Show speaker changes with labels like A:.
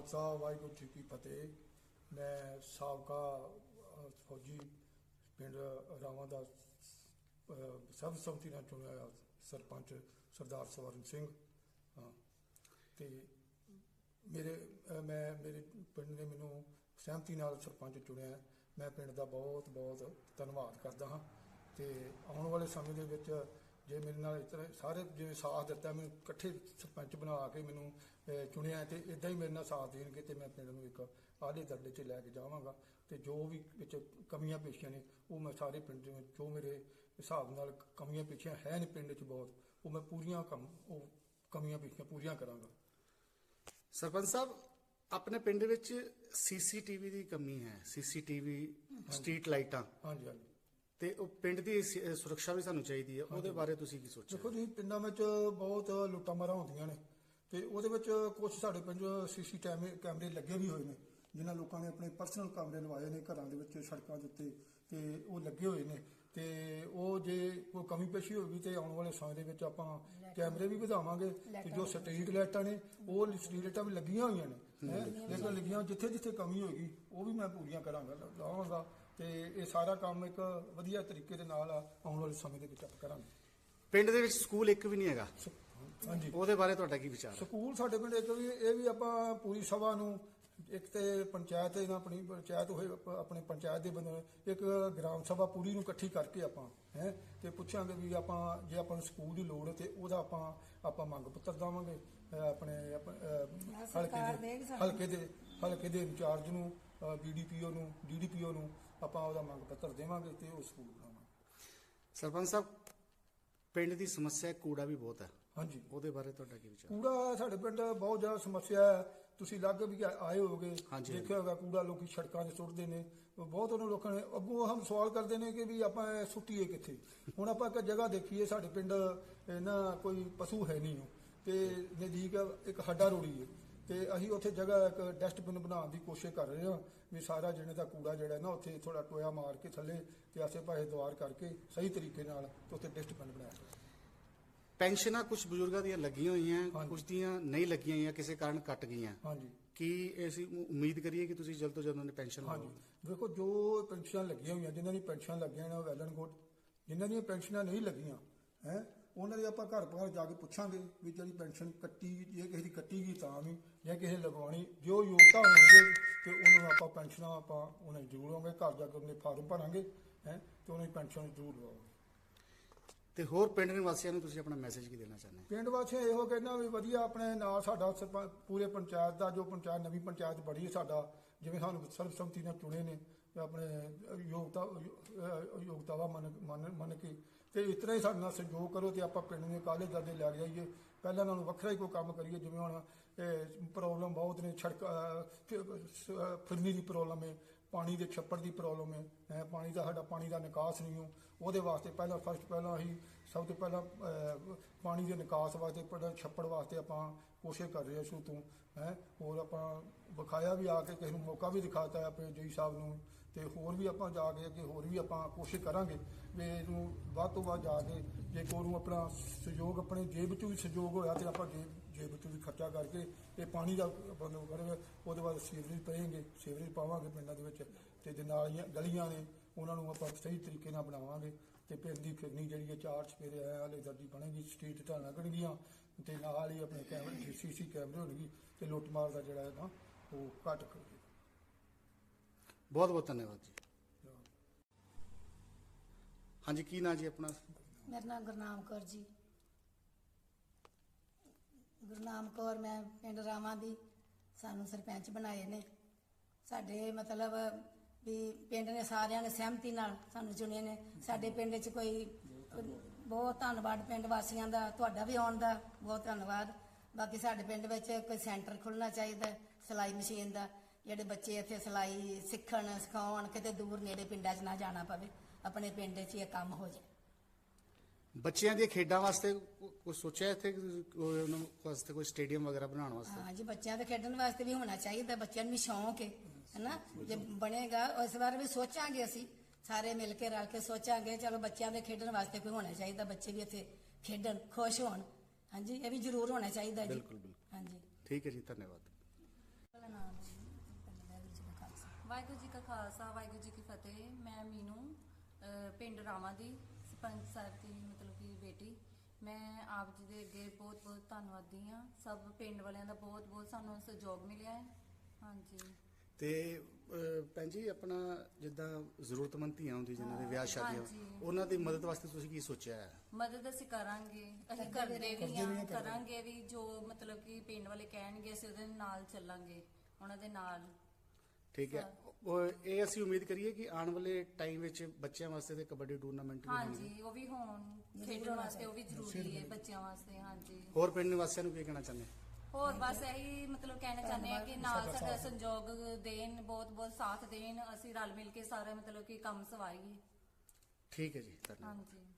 A: ਖਾਲਸਾ ਵਾਹਿਗੁਰੂ ਜੀ ਕੀ ਫਤਿਹ। ਮੈਂ ਸਾਬਕਾ ਫੌਜੀ ਪਿੰਡ ਰਾਵਾਂ ਦਾ ਅ, ਸੰਮਤੀ ਨਾਲ ਚੁਣਿਆ ਹੋਇਆ ਸਰਪੰਚ ਸਰਦਾਰ ਸਵਰਨ ਸਿੰਘ। ਹਾਂ। ਤੇ ਮੇਰੇ ਮੈਂ ਮੇਰੇ ਪਿੰਡ ਨੇ ਮੈਨੂੰ ਸਹਿਮਤੀ ਨਾਲ ਸਰਪੰਚ ਚੁਣਿਆ। ਮੈਂ ਪਿੰਡ ਦਾ ਬਹੁਤ ਬਹੁਤ ਧੰਨਵਾਦ ਕਰਦਾ ਹਾਂ। ਤੇ ਆਉਣ ਵਾਲੇ ਸਮੇਂ ਦੇ ਵਿੱਚ ਜੇ ਮੇਰੇ ਨਾਲ ਇਸ ਤਰ੍ਹਾਂ ਸਾਰੇ ਜਿਵੇਂ ਸਾਥ ਦਿੱਤਾ ਮੈਨੂੰ ਇਕੱਠੇ ਸਰਪੰਚ ਬਣਾ ਕੇ ਮੈਨੂੰ ਚੁਣਿਆ ਤੇ ਇਦਾਂ ਹੀ ਮੇਰੇ ਨਾਲ ਸਾਥ ਦੇਣਗੇ ਤੇ ਮੈਂ ਪਿੰਡ ਨੂੰ ਇੱਕ ਆਲੇ ਦਰਜੇ 'ਚ ਲੈ ਕੇ ਜਾਵਾਂਗਾ। ਤੇ ਜੋ ਵੀ ਵਿੱਚ ਕਮੀਆਂ ਪੇਸ਼ੀਆਂ ਨੇ ਉਹ ਮੈਂ ਸਾਰੇ ਪਿੰਡ ਦੇ ਜੋ ਮੇਰੇ ਹਿਸਾਬ ਨਾਲ ਕਮੀਆਂ ਪੇਸ਼ੀਆਂ ਹੈ ਨੇ ਪਿੰਡ 'ਚ ਬਹੁਤ ਉਹ ਮੈਂ ਪੂਰੀਆਂ ਕੰਮ ਉਹ ਕਮੀਆਂ ਪੇਸ਼ੀਆਂ ਪੂਰੀਆਂ ਕਰਾਂਗਾ।
B: ਸਰਪੰਚ ਸਾਹਿਬ ਆਪਣੇ ਪਿੰਡ ਵਿੱਚ ਸੀਸੀਟੀਵੀ ਦੀ ਕਮੀ ਹੈ ਸੀਸੀਟੀਵੀ ਸਟਰੀਟ ਲਾਈਟਾਂ।
A: ਹਾਂਜੀ ਹਾਂਜੀ।
B: ਤੇ ਉਹ ਪਿੰਡ ਦੀ ਸ- ਸੁਰੱਖਿਆ ਵੀ ਸਾਨੂੰ ਚਾਹੀਦੀ ਹੈ। ਉਹਦੇ ਬਾਰੇ ਤੁਸੀਂ ਕੀ ਸੋਚਿਆ
A: ਦੇਖੋ ਜੀ ਪਿੰਡਾਂ ਵਿੱਚ ਬਹੁਤ ਲੁੱਟਾਂ ਮਾਰਾਂ ਹੁੰਦੀਆਂ ਨੇ। ਤੇ ਉਹਦੇ ਵਿੱਚ ਕੁਝ ਸਾਡੇ ਪਿੰਡ ਸੀਸੀ ਕੈਮਰੇ ਲੱਗੇ ਵੀ ਹੋਏ ਨੇ ਜਿਨ੍ਹਾਂ ਲੋਕਾਂ ਨੇ ਆਪਣੇ ਪਰਸਨਲ ਕੈਮਰੇ ਲਵਾਏ ਨੇ ਘਰਾਂ ਦੇ ਵਿੱਚ ਸੜਕਾਂ ਦੇ ਉੱਤੇ ਤੇ ਉਹ ਲੱਗੇ ਹੋਏ ਨੇ। ਤੇ ਉਹ ਜੇ ਕੋਈ ਕਮੀ ਪੇਸ਼ੀ ਹੋਊਗੀ ਤੇ ਆਉਣ ਵਾਲੇ ਸਮੇਂ ਦੇ ਵਿੱਚ ਆਪਾਂ ਕੈਮਰੇ ਵੀ ਵਧਾਵਾਂਗੇ ਤੇ ਜੋ ਸਟਰੀਟ ਲਾਈਟਾਂ ਨੇ ਉਹ ਸਟਰੀਟ ਲਾਈਟਾਂ ਵੀ ਲੱਗੀਆਂ ਹੋਈਆਂ ਨੇ ਹੈਂ। ਲੇਕਿਨ ਲੱਗੀਆਂ ਜਿੱਥੇ ਜਿੱਥੇ ਕਮੀ ਹੋਏਗੀ ਉਹ ਵੀ ਮੈਂ ਪੂਰੀਆਂ ਕਰਾਂਗਾ ਲਾਵਾਂਗਾ। ਤੇ ਇਹ ਸਾਰਾ ਕੰਮ ਇੱਕ ਵਧੀਆ ਤਰੀਕੇ ਦੇ ਨਾਲ ਆਉਣ ਵਾਲੇ ਸਮੇਂ ਦੇ ਵਿੱਚ ਆਪਾਂ ਕਰਾਂਗੇ।
B: ਪਿੰਡ ਦੇ ਵਿੱਚ ਸਕੂਲ ਇੱਕ ਵੀ ਨਹੀਂ ਹੈਗਾ?
A: ਹਾਂਜੀ।
B: ਉਹਦੇ ਬਾਰੇ ਤੁਹਾਡਾ ਕੀ ਵਿਚਾਰ ਹੈ?
A: ਸਕੂਲ ਸਾਡੇ ਪਿੰਡ ਇੱਕ ਵੀ ਇਹ ਵੀ ਆਪਾਂ ਪੂਰੀ ਸਭਾ ਨੂੰ ਇੱਕ ਤੇ ਪੰਚਾਇਤ ਇਹਨਾਂ ਆਪਣੀ ਪੰਚਾਇਤ ਹੋਏ ਆਪ- ਆਪਣੇ ਪੰਚਾਇਤ ਦੇ ਬੰਦੇ ਇੱਕ ਗ੍ਰਾਮ ਸਭਾ ਪੂਰੀ ਨੂੰ ਇਕੱਠੀ ਕਰਕੇ ਆਪਾਂ ਹੈ ਤੇ ਪੁੱਛਾਂਗੇ ਵੀ ਆਪਾਂ ਜੇ ਆਪਾਂ ਨੂੰ ਸਕੂਲ ਦੀ ਲੋੜ ਹੈ ਤੇ ਉਹਦਾ ਆਪਾਂ ਆਪਾਂ ਮੰਗ ਪੱਤਰ ਦੇਵਾਂਗੇ ਅਹ ਆਪਣੇ ਆਪ- ਅਹ ਹਲਕੇ ਦੇ ਹਲਕੇ ਦੇ ਹਲਕੇ ਦੇ ਇੰਚਾਰਜ ਨੂੰ ਬੀਡੀਪੀਓ ਨੂੰ ਡੀਡੀਪੀਓ ਨੂੰ ਆਪਾਂ ਉਹਦਾ ਮੰਗ ਪੱਤਰ ਦੇਵਾਂਗੇ ਤੇ ਉਹ ਸਕੂਲ ਬਣਾਵਾਂਗੇ।
B: ਸਰਪੰਚ ਸਾਹਿਬ ਪਿੰਡ ਦੀ ਸਮੱਸਿਆ ਕੂੜਾ ਵੀ ਬਹੁਤ ਹੈ।
A: ਹਾਂਜੀ।
B: ਉਹਦੇ ਬਾਰੇ ਤੁਹਾਡਾ ਕੀ ਵਿਚਾਰ
A: ਕੂੜਾ ਸਾਡੇ ਪਿੰਡ ਬਹੁਤ ਜ਼ਿਆਦਾ ਸਮੱਸਿਆ ਹੈ। ਤੁਸੀਂ ਲੱਗ ਵੀ ਆਏ ਹੋਗੇ। ਦੇਖਿਆ ਹੋਗਾ ਕੂੜਾ ਲੋਕੀ ਸੜਕਾਂ 'ਤੇ ਸੁੱਟਦੇ ਨੇ ਬਹੁਤ ਉਹਨਾਂ ਲੋਕਾਂ ਨੇ ਅੱਗੋਂ ਹਮ ਸਵਾਲ ਕਰਦੇ ਨੇ ਕਿ ਵੀ ਆਪਾਂ ਸੁੱਟੀਏ ਕਿੱਥੇ? ਹੁਣ ਆਪਾਂ ਇੱਕ ਜਗ੍ਹਾ ਦੇਖੀਏ ਸਾਡੇ ਪਿੰਡ ਨਾ ਕੋਈ ਪਸ਼ੂ ਹੈ ਨਹੀਂ ਤੇ ਨਜ਼ਦੀਕ ਇੱਕ ਹੱਡਾ ਰੋੜੀ ਹੈ। ਤੇ ਅਸੀਂ ਉੱਥੇ ਜਗ੍ਹਾ ਇੱਕ ਡਸਟਬਿਨ ਬਣਾਉਣ ਦੀ ਕੋਸ਼ਿਸ਼ ਕਰ ਰਹੇ ਹਾਂ ਵੀ ਸਾਰਾ ਜਿਹੜੇ ਦਾ ਕੂੜਾ ਜਿਹੜਾ ਨਾ ਉੱਥੇ ਥੋੜਾ ਟੋਇਆ ਮਾਰ ਕੇ ਥੱਲੇ ਤੇ ਆਸੇ ਪਾਸੇ ਦੀਵਾਰ ਕਰਕੇ ਸਹੀ ਤਰੀਕੇ ਨਾਲ ਉੱਥੇ ਡਸਟਬਿਨ ਬਣਾਇਆ। ਜਾਵੇ
B: ਪੈਨਸ਼ਨਾਂ ਕੁਝ ਬਜ਼ੁਰਗਾਂ ਦੀਆਂ ਲੱਗੀਆਂ ਹੋਈਆਂ। ਕੁਝ ਦੀਆਂ ਨਹੀਂ ਲੱਗੀਆਂ ਹੋਈਆਂ ਕਿਸੇ ਕਾਰਨ ਕੱਟ ਗਈਆਂ।
A: ਹਾਂਜੀ।
B: ਕੀ ਅਸੀਂ ਉਮੀਦ ਕਰੀਏ ਕਿ ਤੁਸੀਂ ਜਲਦ ਤੋਂ ਜਲਦ ਉਹਨੇ ਪੈਨਸ਼ਨ
A: ਹਾਂਜੀ। ਦੇਖੋ ਜੋ ਪੈਨਸ਼ਨ ਲੱਗੀਆਂ ਹੋਈਆਂ ਜਿਨ੍ਹਾਂ ਦੀ ਪੈਨਸ਼ਨ ਲੱਗੀਆਂ ਨੇ ਵੈਲ ਐਂਡ ਗੁੱਡ ਜਿਨ੍ਹਾਂ ਦੀਆਂ ਪੈਨਸ਼ਨਾਂ ਨਹੀਂ ਲੱਗੀਆਂ ਹੈ ਉਹਨਾਂ ਦੇ ਆਪਾਂ ਘਰ ਘਰ ਜਾ ਕੇ ਪੁੱਛਾਂਗੇ ਵੀ ਜਿਹੜੀ ਪੈਨਸ਼ਨ ਕੱਟੀ ਜੇ ਕਿਸੇ ਦੀ ਕੱਟੀ ਗਈ ਤਾਂ ਵੀ ਜਾਂ ਕਿਸੇ ਲਗਵਾਉਣੀ ਜੋ ਯੋਗਤਾ ਹੋਣਗੇ ਤੇ ਉਹਨਾਂ ਨੂੰ ਆਪਾਂ ਪੈਨਸ਼ਨਾਂ ਆਪਾਂ ਉਹਨਾਂ ਨੂੰ ਜ਼ਰੂਰ ਆਵਾਂਗੇ ਘਰ ਜਾ ਕੇ ਉਹਨੇ ਫਾਰਮ ਭਰਾਂਗੇ ਹੈ ਤੇ ਉਹਨਾਂ ਦੀ ਪੈਨਸ਼ਨ ਜ਼ਰੂਰ ਲਵਾਵਾਂਗੇ।
B: ਤੇ ਹੋਰ ਪਿੰਡ ਨਿਵਾਸੀਆਂ ਨੂੰ ਤੁਸੀਂ ਆਪਣਾ ਮੈਸੇਜ ਕੀ ਦੇਣਾ ਚਾਹੁੰਦੇ ਹੋ?
A: ਪਿੰਡ ਵਾਸੀਆਂ ਇਹੋ ਕਹਿਣਾ ਵੀ ਵਧੀਆ ਆਪਣੇ ਨਾਲ ਸਾਡਾ ਸਰਪੰਚ ਪੂਰੇ ਪੰਚਾਇਤ ਦਾ ਜੋ ਪੰਚਾਇਤ ਨਵੀਂ ਪੰਚਾਇਤ ਬੜੀ ਸਾਡਾ ਜਿਵੇਂ ਸਾਨੂੰ ਸਰਬਸੰਮਤੀ ਨਾਲ ਚੁਣੇ ਨੇ ਆਪਣੇ ਯੋਗਤਾ ਯੋਗਤਾਵਾ ਮੰਨ ਮੰਨ ਮੰਨ ਕੇ ਤੇ ਇਸ ਤਰ੍ਹਾਂ ਹੀ ਸਾਡੇ ਨਾਲ ਸਹਿਯੋਗ ਕਰੋ ਤੇ ਆਪਾਂ ਪਿੰਡ ਨੂੰ ਕਾਲੇ ਦਰਜੇ ਲੈ ਕੇ ਜਾਈਏ ਪਹਿਲਾਂ ਨਾਲੋਂ ਵੱਖਰਾ ਹੀ ਕੋਈ ਕੰਮ ਕਰੀਏ ਜਿਵੇਂ ਹੁਣ ਪ੍ਰੋਬਲਮ ਬਹੁਤ ਨੇ ਛੜਕ ਫਿਰਨੀ ਦੀ ਪ੍ਰੋਬਲਮ ਹੈ ਪਾਣੀ ਦੇ ਛੱਪੜ ਦੀ ਪ੍ਰੋਬਲਮ ਹੈ ਹੈਂ, ਪਾਣੀ ਦਾ ਸਾਡਾ ਪਾਣੀ ਦਾ ਨਿਕਾਸ ਨਹੀਂ ਹੋ। ਉਹਦੇ ਵਾਸਤੇ ਪਹਿਲਾਂ ਫਸਟ ਪਹਿਲਾਂ ਅਸੀਂ ਸਭ ਤੋਂ ਪਹਿਲਾਂ ਅਹ, ਪਾਣੀ ਦੇ ਨਿਕਾਸ ਵਾਸਤੇ ਪਹਿਲਾਂ ਛੱਪੜ ਵਾਸਤੇ ਆਪਾਂ ਕੋਸ਼ਿਸ਼ ਕਰ ਰਹੇ ਹਾਂ ਸ਼ੁਰੂ ਤੋਂ ਹੈ। ਹੋਰ ਆਪਾਂ ਵਿਖਾਇਆ ਵੀ ਆ ਕੇ ਕਿਸੇ ਨੂੰ ਮੌਕਾ ਵੀ ਦਿਖਾਤਾ ਆਪਣੇ ਜੀ ਸਾਹਿਬ ਨੂੰ ਤੇ ਹੋਰ ਵੀ ਆਪਾਂ ਜਾ ਕੇ ਅੱਗੇ ਹੋਰ ਵੀ ਆਪਾਂ ਕੋਸ਼ਿਸ਼ ਕਰਾਂਗੇ ਵੀ ਇਹਨੂੰ ਵੱਧ ਤੋਂ ਵੱਧ ਜਾ ਕੇ ਜੇ ਕੋਈ ਨੂੰ ਆਪਣਾ ਸਹਿਯੋਗ ਆਪਣੇ ਜੇਬ 'ਚੋਂ ਵੀ ਸਹਿਯੋਗ ਹੋਇਆ ਤੇ ਆਪਾਂ ਜੇਬ ਜੇਬ 'ਚੋਂ ਵੀ ਖਰਚਾ ਕਰਕੇ ਇਹ ਪਾਣੀ ਦਾ ਬੰਦ ਕਰਾਂਗੇ ਉਹਦੇ ਬਾਅਦ ਸੀਵਰੇਜ ਪਏਗੇ ਸੀਵਰੇਜ ਪਾਵਾਂਗੇ ਪਿੰਡਾਂ ਦੇ ਵਿੱਚ ਤੇ ਜੇ ਨਾਲੀਆਂ ਗਲੀਆਂ ਨੇ। ਉਹਨਾਂ ਨੂੰ ਆਪਾਂ ਸਹੀ ਤਰੀਕੇ ਨਾਲ ਬਣਾਵਾਂਗੇ ਤੇ ਪਿੰਡ ਦੀ ਫਿਰਨੀ ਜਿਹੜੀ ਹੈ ਚਾਰ ਚਪੇਰੇ ਆ ਵਾਲੇ ਦਰਦੀ ਬਣੇਗੀ ਸਟਰੀਟ ਢਾਲਾਂ ਲੱਗਣਗੀਆਂ ਤੇ ਨਾਲ ਹੀ ਆਪਣੇ ਕੈਮਰੇ ਸੀਸੀ ਕੈਮਰੇ ਹੋਣਗੇ ਤੇ ਲੁੱਟ ਮਾਰ ਦਾ ਜਿਹੜਾ ਹੈ ਨਾ ਉਹ ਘੱਟ ਕਰੇਗਾ।
B: ਬਹੁਤ ਬਹੁਤ ਧੰਨਵਾਦ ਜੀ। ਹਾਂਜੀ ਕੀ ਨਾਂ ਜੀ ਆਪਣਾ?
C: ਮੇਰਾ ਨਾਮ ਗੁਰਨਾਮ ਕੌਰ ਜੀ। ਗੁਰਨਾਮ ਕੌਰ ਮੈਂ ਪਿੰਡ ਰਾਵਾਂ ਦੀ ਸਾਨੂੰ ਸਰਪੰਚ ਬਣਾਏ ਨੇ। ਸਾਡੇ ਮਤਲਬ ਵੀ ਪਿੰਡ ਨੇ ਸਾਰਿਆਂ ਨੇ ਸਹਿਮਤੀ ਨਾਲ ਸਾਨੂੰ ਚੁਣੇ ਨੇ। ਸਾਡੇ ਪਿੰਡ 'ਚ ਕੋਈ ਬਹੁਤ ਧੰਨਵਾਦ ਪਿੰਡ ਵਾਸੀਆਂ ਦਾ ਤੁਹਾਡਾ ਵੀ ਆਉਣ ਦਾ ਬਹੁਤ ਧੰਨਵਾਦ। ਬਾਕੀ ਸਾਡੇ ਪਿੰਡ ਵਿੱਚ ਕੋਈ ਸੈਂਟਰ ਖੁੱਲਣਾ ਚਾਹੀਦਾ ਸਿਲਾਈ ਮਸ਼ੀਨ ਦਾ। ਜਿਹੜੇ ਬੱਚੇ ਇੱਥੇ ਸਿਲਾਈ ਸਿੱਖਣ ਸਿਖਾਉਣ ਕਿਤੇ ਦੂਰ ਨੇੜੇ ਪਿੰਡਾਂ 'ਚ ਨਾ ਜਾਣਾ ਪਵੇ ਆਪਣੇ ਪਿੰਡ 'ਚ ਇਹ ਕੰਮ ਹੋ ਜਾਏ।
B: ਬੱਚਿਆਂ ਦੀਆਂ ਖੇਡਾਂ ਵਾਸਤੇ ਕੋਈ ਸੋਚਿਆ ਇੱਥੇ ਉਹਨਾਂ ਵਾਸਤੇ ਕੋਈ ਸਟੇਡੀਅਮ ਵਗੈਰਾ ਬਣਾਉਣ ਵਾਸਤੇ?
C: ਹਾਂ ਜੀ ਬੱਚਿਆਂ ਦੇ ਖੇਡਣ ਵਾਸਤੇ ਵੀ ਹੋਣਾ ਚਾਹੀਦਾ ਬੱਚਿਆਂ ਨੂੰ ਵੀ ਸ਼ੌਂਕ ਹੈ ਹੈਨਾ? ਜੇ ਬਣੇਗਾ ਉਸ ਬਾਰੇ ਵੀ ਸੋਚਾਂਗੇ ਅਸੀਂ ਸਾਰੇ ਮਿਲ ਕੇ ਰਲ ਕੇ ਸੋਚਾਂਗੇ ਚਲੋ ਬੱਚਿਆਂ ਦੇ ਖੇਡਣ ਵਾਸਤੇ ਕੋਈ ਹੋਣਾ ਚਾਹੀਦਾ ਬੱਚੇ ਵੀ ਇੱਥੇ ਖੇਡਣ ਖੁਸ਼ ਹੋਣ। ਹਾਂਜੀ ਇਹ ਵੀ ਜ਼ਰੂਰ ਹੋਣਾ ਚਾਹੀਦਾ ਜੀ।
B: ਬਿਲਕੁਲ ਬਿਲਕੁਲ।
C: ਹਾਂਜੀ।
B: ਠੀਕ ਹੈ ਜੀ ਧੰਨਵਾਦ।
C: ਵਾਹਿਗੁਰੂ ਜੀ ਕਾ ਖਾਲਸਾ
D: ਵਾਹਿਗੁਰੂ ਜੀ ਕਾ ਫਤਿਹ। ਮੈਂ ਮੀਨੂ ਪਿੰਡ ਰਾਵਾਂ ਦੀ ਸਰਪੰਚ ਸਾਹਿਬ ਦੀ ਮਤਲਬ ਕਿ ਬੇਟੀ। ਮੈਂ ਆਪ ਜੀ ਦੇ ਅੱਗੇ ਬਹੁਤ ਬਹੁਤ ਧੰਨਵਾਦੀ ਹਾਂ। ਸਭ ਪਿੰਡ ਵਾਲਿਆਂ ਦਾ ਬਹੁਤ ਬਹੁਤ ਸਾਨੂੰ ਸਹਿਯੋਗ ਮਿਲਿਆ ਹੈ। ਹਾਂਜੀ।
B: ਤੇ ਅਹ, ਭੈਣ ਜੀ ਆਪਣਾ ਜਿੱਦਾਂ ਜ਼ਰੂਰਤਮੰਦ ਧੀਆਂ ਹੁੰਦੀ ਜਿਨ੍ਹਾਂ ਦੇ ਵਿਆਹ ਸ਼ਾਦੀਆਂ। ਉਹਨਾਂ ਦੀ ਮਦਦ ਵਾਸਤੇ ਤੁਸੀਂ ਕੀ ਸੋਚਿਆ ਹੈ?
D: ਮਦਦ ਅਸੀਂ ਕਰਾਂਗੇ। ਅਸੀਂ ਕਰਦੇ ਵੀ ਹਾਂ ਕਰਾਂਗੇ ਵੀ ਜੋ ਮਤਲਬ ਕਿ ਪਿੰਡ ਵਾਲੇ ਕਹਿਣਗੇ ਅਸੀਂ ਉਹਦੇ ਨਾਲ ਚੱਲਾਂਗੇ ਉਹਨਾਂ ਦੇ ਨਾਲ।
B: ਠੀਕ ਹੈ। ਉਹ ਇਹ ਅਸੀਂ ਉਮੀਦ ਕਰੀਏ ਕਿ ਆਉਣ ਵਾਲੇ ਟਾਈਮ ਵਿੱਚ ਬੱਚਿਆਂ ਵਾਸਤੇ ਤੇ ਕਬੱਡੀ ਟੂਰਨਾਮੈਂਟ ਵੀ ਹੋਣਗੇ।
D: ਹਾਂਜੀ ਉਹ ਵੀ ਹੋਣ। ਖੇਡਣ ਵਾਸਤੇ ਉਹ ਵੀ ਜ਼ਰੂਰੀ ਹੈ ਬੱਚਿਆਂ ਵਾਸਤੇ ਹਾਂਜੀ।
B: ਹੋਰ ਪਿੰਡ ਨਿਵਾਸੀਆਂ ਨੂੰ ਕੀ ਕਹਿਣਾ ਚਾਹੁੰਦੇ
D: ਹੋਰ ਬਸ ਇਹੀ ਮਤਲਬ ਕਹਿਣਾ ਚਾਹੁੰਦੇ ਆ ਕਿ ਨਾਲ ਸਾਡਾ ਸੰਯੋਗ ਦੇਣ ਬਹੁਤ ਬਹੁਤ ਸਾਥ ਦੇਣ ਅਸੀਂ ਰਲ ਮਿਲ ਕੇ ਸਾਰੇ ਮਤਲਬ ਕਿ ਕੰਮ ਸਵਾਰੀਏ।
B: ਠੀਕ ਹੈ ਜੀ ਧੰਨਵਾਦ।
D: ਹਾਂਜੀ।